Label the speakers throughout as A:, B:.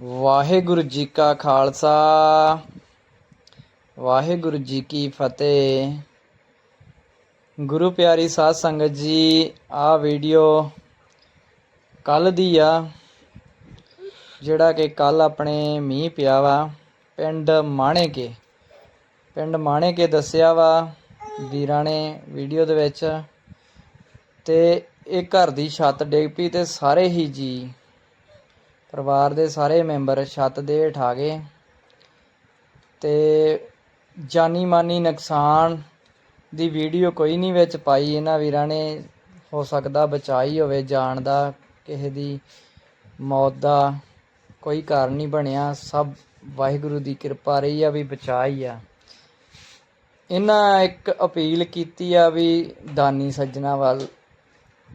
A: ਵਾਹਿਗੁਰੂ ਜੀ ਕਾ ਖਾਲਸਾ, ਵਾਹਿਗੁਰੂ ਜੀ ਕੀ ਫਤਿਹ। ਗੁਰੂ ਪਿਆਰੀ ਸਾਧ ਸੰਗਤ ਜੀ ਆ ਵੀਡੀਓ ਕੱਲ ਦੀ ਆ, ਜਿਹੜਾ ਕਿ ਕੱਲ ਆਪਣੇ ਮੀਂਹ ਪਿਆ ਵਾ, ਪਿੰਡ ਮਾਣੇ ਕੇ ਪਿੰਡ ਮਾਣੇ ਕੇ ਦੱਸਿਆ ਵਾ ਵੀਰਾਂ ਨੇ ਵੀਡੀਓ ਦੇ ਵਿੱਚ, ਤੇ ਇਹ ਘਰ ਦੀ ਛੱਤ ਡਿੱਗ ਪਈ ਤੇ ਸਾਰੇ ਹੀ ਜੀ ਪਰਿਵਾਰ ਦੇ ਸਾਰੇ ਮੈਂਬਰ ਛੱਤ ਦੇ ਹੇਠ ਆ ਗਏ ਤੇ ਜਾਨੀ ਮਾਨੀ ਨੁਕਸਾਨ ਦੀ ਵੀਡੀਓ ਕੋਈ ਨਹੀਂ ਵਿੱਚ ਪਾਈ। ਇਹਨਾਂ ਵੀਰਾਂ ਨੇ, ਹੋ ਸਕਦਾ ਬਚਾਈ ਹੋਵੇ ਜਾਣ ਦਾ, ਕਿਸੇ ਦੀ ਮੌਤ ਦਾ ਕੋਈ ਕਾਰਨ ਨਹੀਂ ਬਣਿਆ। ਸਭ ਵਾਹਿਗੁਰੂ ਦੀ ਕਿਰਪਾ ਰਹੀ ਆ ਵੀ ਬਚਾ ਹੀ ਆ। ਇਹਨਾਂ ਇੱਕ ਅਪੀਲ ਕੀਤੀ ਆ ਵੀ ਦਾਨੀ ਸੱਜਣਾ ਵੱਲ,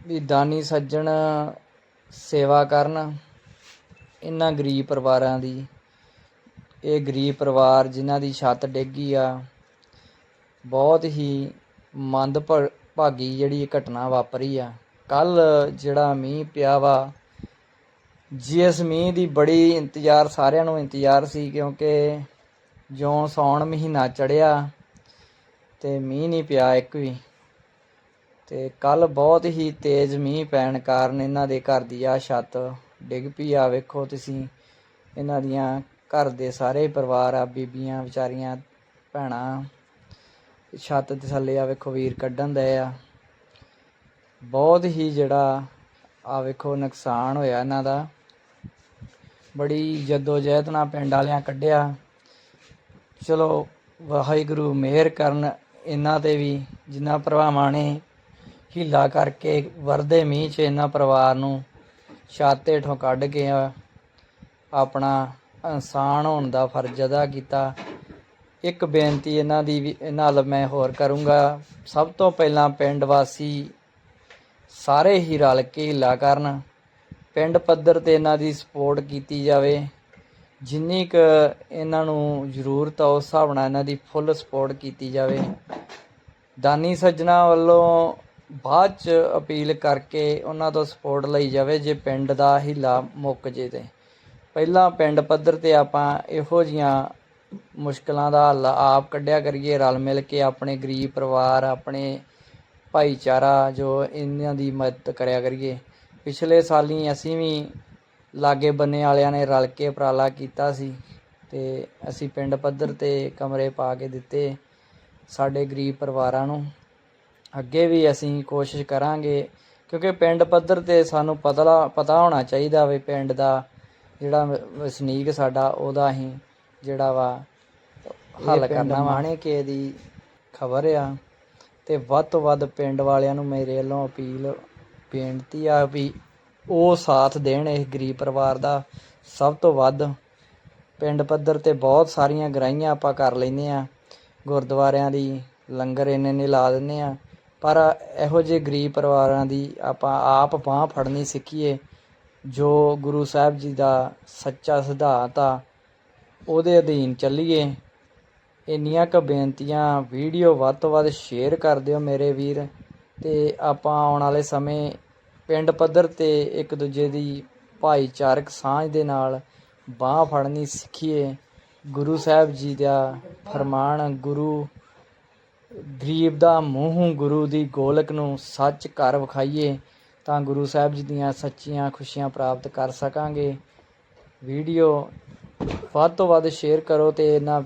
A: ਵੀ ਦਾਨੀ ਸੱਜਣ ਸੇਵਾ ਕਰਨ। ਇਹਨਾਂ ਗਰੀਬ ਪਰਿਵਾਰਾਂ ਦੀ। ਇਹ ਗਰੀਬ ਪਰਿਵਾਰ ਜਿਨ੍ਹਾਂ ਦੀ ਛੱਤ ਡਿੱਗੀ ਆ, ਬਹੁਤ ਹੀ ਮੰਦ ਭਾਗੀ ਜਿਹੜੀ ਘਟਨਾ ਵਾਪਰੀ ਆ। ਕੱਲ ਜਿਹੜਾ ਮੀਂਹ ਪਿਆ ਵਾ, ਜਿਸ ਮੀਂਹ ਦੀ ਬੜੀ ਇੰਤਜ਼ਾਰ, ਸਾਰਿਆਂ ਨੂੰ ਇੰਤਜ਼ਾਰ ਸੀ ਕਿਉਂਕਿ ਜਿਉਂ ਸੌਣ ਮਹੀਨਾ ਚੜਿਆ ਤੇ ਮੀਂਹ ਨਹੀਂ ਪਿਆ ਇੱਕ ਵੀ। ਤੇ ਕੱਲ ਬਹੁਤ ਹੀ ਤੇਜ਼ ਮੀਂਹ ਪੈਣ ਕਾਰਨ ਇਹਨਾਂ ਦੇ ਘਰ ਦੀ ਆ ਛੱਤ ਡਿੱਗ ਪਈ ਆ, ਵੇਖੋ ਤੁਸੀਂ। ਇਹਨਾਂ ਦੀਆਂ ਘਰ ਦੇ ਸਾਰੇ ਪਰਿਵਾਰ ਆ, ਬੀਬੀਆਂ, ਵਿਚਾਰੀਆਂ, ਭੈਣਾਂ। ਛੱਤ ਦੇ ਥੱਲੇ ਆ, ਵੇਖੋ ਵੀਰ ਕੱਢਣ ਦੇ ਆ। ਬਹੁਤ ਹੀ ਜਿਹੜਾ ਆ, ਵੇਖੋ ਨੁਕਸਾਨ ਹੋਇਆ ਇਹਨਾਂ ਦਾ। ਬੜੀ ਜੱਦੋ ਜਹਿਦ ਨਾਲ ਪਿੰਡ ਵਾਲਿਆਂ ਕੱਢਿਆ। ਚਲੋ, ਵਾਹਿਗੁਰੂ ਮਿਹਰ ਕਰਨ ਇਹਨਾਂ ਤੇ ਵੀ ਜਿਨ੍ਹਾਂ ਭਰਾਵਾਂ ਨੇ ਹੀਲਾ ਕਰਕੇ ਵਰਦੇ ਮੀਂਹ 'ਚ ਇਹਨਾਂ ਪਰਿਵਾਰ ਨੂੰ। ਛੱਤ ਹੇਠੋਂ ਕੱਢ ਕੇ ਆਪਣਾ ਇਨਸਾਨ ਹੋਣ ਦਾ ਫਰਜ਼ ਅਦਾ ਕੀਤਾ। ਇੱਕ ਬੇਨਤੀ ਇਹਨਾਂ ਦੀ ਵੀ, ਨਾਲ ਮੈਂ ਹੋਰ ਕਰੂੰਗਾ। ਸਭ ਤੋਂ ਪਹਿਲਾਂ ਪਿੰਡ ਵਾਸੀ ਸਾਰੇ ਹੀ ਰਲ ਕੇ ਹਿੱਲਾ ਕਰਨ। ਪਿੰਡ ਪੱਧਰ ਤੇ ਇਹਨਾਂ ਦੀ ਸਪੋਰਟ ਕੀਤੀ ਜਾਵੇ। ਜਿੰਨੀ ਕ ਇਹਨਾਂ ਨੂੰ ਜ਼ਰੂਰਤ ਆ, ਉਸ ਹਿਸਾਬ ਨਾਲ ਇਹਨਾਂ ਦੀ ਫੁੱਲ ਸਪੋਰਟ ਕੀਤੀ ਜਾਵੇ। ਦਾਨੀ ਸੱਜਣਾ ਵੱਲੋਂ ਬਾਅਦ ਚ ਅਪੀਲ ਕਰਕੇ ਉਹਨਾਂ ਤੋਂ ਸਪੋਰਟ ਲਈ ਜਾਵੇ ਜੇ ਪਿੰਡ ਦਾ ਹੀਲਾ ਮੁੱਕ ਜੇ ਤੇ। ਪਹਿਲਾਂ ਪਿੰਡ ਪੱਧਰ ਤੇ ਆਪਾਂ ਇਹੋ ਜੀਆਂ ਮੁਸ਼ਕਲਾਂ ਦਾ ਹੱਲ ਆਪ ਕੱਢਿਆ ਕਰੀਏ, ਰਲ ਮਿਲ ਕੇ ਆਪਣੇ ਗਰੀਬ ਪਰਿਵਾਰ, ਆਪਣੇ ਭਾਈਚਾਰਾ ਜੋ ਇਹਨਾਂ ਦੀ ਮਦਦ ਕਰਿਆ ਕਰੀਏ। ਪਿਛਲੇ ਸਾਲੀ ਅਸੀਂ ਵੀ ਲਾਗੇ ਬੰਨੇ ਵਾਲਿਆਂ ਨੇ ਰਲ ਕੇ ਉਪਰਾਲਾ ਕੀਤਾ ਸੀ ਤੇ ਅਸੀਂ ਪਿੰਡ ਪੱਧਰ ਤੇ ਕਮਰੇ ਪਾ ਕੇ ਦਿੱਤੇ ਸਾਡੇ ਗਰੀਬ ਪਰਿਵਾਰਾਂ ਨੂੰ। ਅੱਗੇ ਵੀ ਅਸੀਂ ਕੋਸ਼ਿਸ਼ ਕਰਾਂਗੇ ਕਿਉਂਕਿ ਪਿੰਡ ਪੱਧਰ ਤੇ ਸਾਨੂੰ ਪਤਾ ਪਤਾ ਹੋਣਾ ਚਾਹੀਦਾ ਵੀ ਪਿੰਡ ਦਾ ਜਿਹੜਾ ਵਸਨੀਕ ਸਾਡਾ ਉਹਦਾ ਹੀ ਜਿਹੜਾ ਵਾ ਹੱਲ ਕਰਨਾ ਮਾਣੇ ਕੇ ਦੀ ਖਬਰ ਆ ਤੇ ਵੱਧ ਤੋਂ ਵੱਧ ਪਿੰਡ ਵਾਲਿਆਂ ਨੂੰ ਮੇਰੇ ਵੱਲੋਂ ਅਪੀਲ ਬੇਨਤੀ ਆ ਵੀ ਉਹ ਸਾਥ ਦੇਣ ਇਸ ਗਰੀਬ ਪਰਿਵਾਰ ਦਾ। ਸਭ ਤੋਂ ਵੱਧ ਪਿੰਡ ਪੱਧਰ ਤੇ ਬਹੁਤ ਸਾਰੀਆਂ ਗਰਾਈਆਂ ਆਪਾਂ ਕਰ ਲੈਨੇ ਆ। ਗੁਰਦੁਆਰਿਆਂ ਦੀ ਲੰਗਰ ਇੰਨੇ ਨੇ ਲਾ ਦਿੰਨੇ ਆ। ਪਰ ਇਹੋ ਜਿਹੇ ਗਰੀਬ ਪਰਿਵਾਰਾਂ ਦੀ ਆਪਾਂ ਆਪ ਬਾਹ ਫੜਨੀ ਸਿੱਖੀਏ, ਜੋ ਗੁਰੂ ਸਾਹਿਬ ਜੀ ਦਾ ਸੱਚਾ ਸਿਧਾਂਤ ਆ, ਉਹਦੇ ਅਧੀਨ ਚੱਲੀਏ। ਇੰਨੀਆਂ ਕ ਬੇਨਤੀਆਂ, ਵੀਡੀਓ ਵੱਧ ਤੋਂ ਵੱਧ ਸ਼ੇਅਰ ਕਰ ਦਿਓ ਮੇਰੇ ਵੀਰ, ਤੇ ਆਪਾਂ ਆਉਣ ਵਾਲੇ ਸਮੇਂ ਪਿੰਡ ਪੱਧਰ ਤੇ ਇੱਕ ਦੂਜੇ ਦੀ ਭਾਈਚਾਰਕ ਸਾਂਝ ਦੇ ਨਾਲ ਬਾਹ ਫੜਨੀ ਸਿੱਖੀਏ। ਗੁਰੂ ਸਾਹਿਬ ਜੀ ਦਾ ਫਰਮਾਨ, ਗੁਰੂ ਗਰੀਬ ਦਾ ਮੂੰਹ ਗੁਰੂ ਦੀ ਗੋਲਕ ਨੂੰ ਸੱਚ ਕਰ ਵਿਖਾਈਏ, ਤਾਂ ਗੁਰੂ ਸਾਹਿਬ ਜੀ ਦੀਆਂ ਸੱਚੀਆਂ ਖੁਸ਼ੀਆਂ ਪ੍ਰਾਪਤ ਕਰ ਸਕਾਂਗੇ। ਵੀਡੀਓ ਵੱਧ ਤੋਂ ਵੱਧ ਸ਼ੇਅਰ ਕਰੋ ਤੇ ਇਹਨਾਂ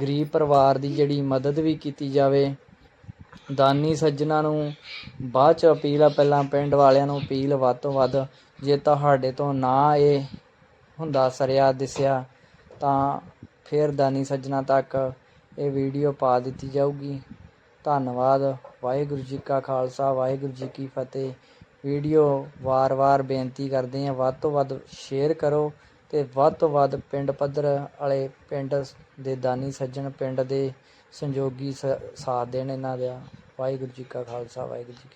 A: ਗਰੀਬ ਪਰਿਵਾਰ ਦੀ ਜਿਹੜੀ ਮਦਦ ਵੀ ਕੀਤੀ ਜਾਵੇ। ਦਾਨੀ ਸੱਜਣਾ ਨੂੰ ਬਾਅਦ ਚ ਅਪੀਲ ਆ, ਪਹਿਲਾਂ ਪਿੰਡ ਵਾਲਿਆਂ ਨੂੰ ਅਪੀਲ ਵੱਧ ਤੋਂ ਵੱਧ, ਜੇ ਤੁਹਾਡੇ ਤੋਂ ਨਾ ਇਹ ਹੁੰਦਾ ਸਰਿਆ ਦਿਸਿਆ, ਤਾਂ ਫਿਰ ਦਾਨੀ ਸੱਜਣਾ ਤੱਕ ਇਹ ਵੀਡੀਓ ਪਾ ਦਿੱਤੀ ਜਾਊਗੀ। ਧੰਨਵਾਦ। ਵਾਹਿਗੁਰੂ ਜੀ ਕਾ ਖਾਲਸਾ, ਵਾਹਿਗੁਰੂ ਜੀ ਕੀ ਫਤਿਹ। ਵੀਡੀਓ ਵਾਰ-ਵਾਰ ਬੇਨਤੀ ਕਰਦੇ ਹਾਂ, ਵੱਧ ਤੋਂ ਵੱਧ ਸ਼ੇਅਰ ਕਰੋ ਤੇ ਵੱਧ ਤੋਂ ਵੱਧ ਪਿੰਡ ਪੱਧਰ ਵਾਲੇ ਪਿੰਡ ਦੇ ਦਾਨੀ ਸੱਜਣ, ਪਿੰਡ ਦੇ ਸੰਯੋਗੀ ਸਾਥ ਦੇਣ ਇਹਨਾਂ ਦਾ। ਵਾਹਿਗੁਰੂ ਜੀ ਕਾ ਖਾਲਸਾ, ਵਾਹਿਗੁਰੂ ਜੀ